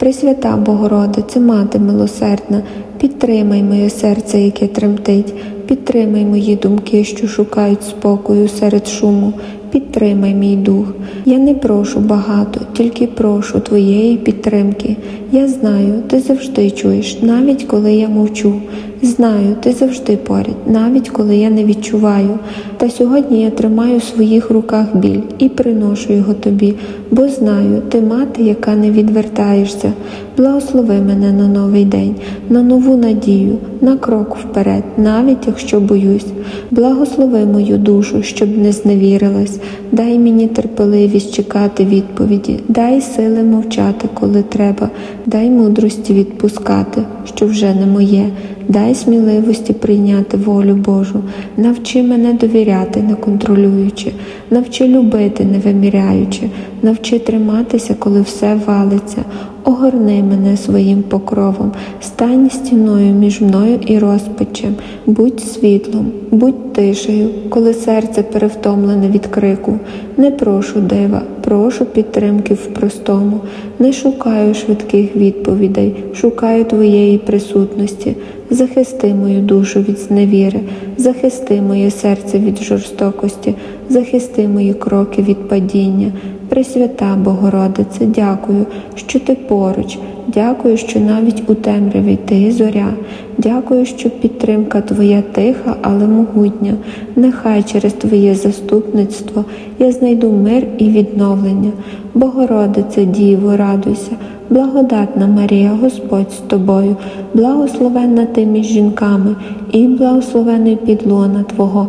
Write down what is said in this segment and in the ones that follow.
Пресвята Богородице, Мати милосердна, підтримай моє серце, яке тремтить, підтримай мої думки, що шукають спокою серед шуму, підтримай мій дух. Я не прошу багато, тільки прошу Твоєї підтримки. Я знаю, ти завжди чуєш, навіть коли я мовчу. Знаю, ти завжди поряд, навіть коли я не відчуваю. Та сьогодні я тримаю в своїх руках біль і приношу його тобі, бо знаю, ти мати, яка не відвертаєшся. Благослови мене на новий день, на нову надію, на крок вперед, навіть якщо боюсь. Благослови мою душу, щоб не зневірилась. Дай мені терпеливість чекати відповіді, дай сили мовчати, коли треба, дай мудрості відпускати, що вже не моє. Дай сміливості прийняти волю Божу, навчи мене довіряти, не контролюючи, навчи любити, не виміряючи, навчи триматися, коли все валиться. Огорни мене своїм покровом, стань стіною між мною і розпачем, будь світлом, будь тишею, коли серце перевтомлене від крику. Не прошу дива, прошу підтримки в простому, не шукаю швидких відповідей, шукаю твоєї присутності. Захисти мою душу від зневіри, захисти моє серце від жорстокості, захисти мої кроки від падіння. Пресвята Богородице, дякую, що ти поруч. Дякую, що навіть у темряві ти зоря. Дякую, що підтримка твоя тиха, але могутня. Нехай через Твоє заступництво я знайду мир і відновлення. Богородице, Діво, радуйся, благодатна Марія, Господь з тобою, благословенна ти між жінками, і благословений підлона Твого,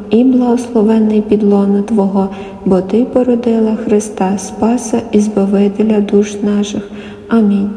і благословений підлона Твого, бо Ти породила Христа, Спаса і Збавителя душ наших. Амінь.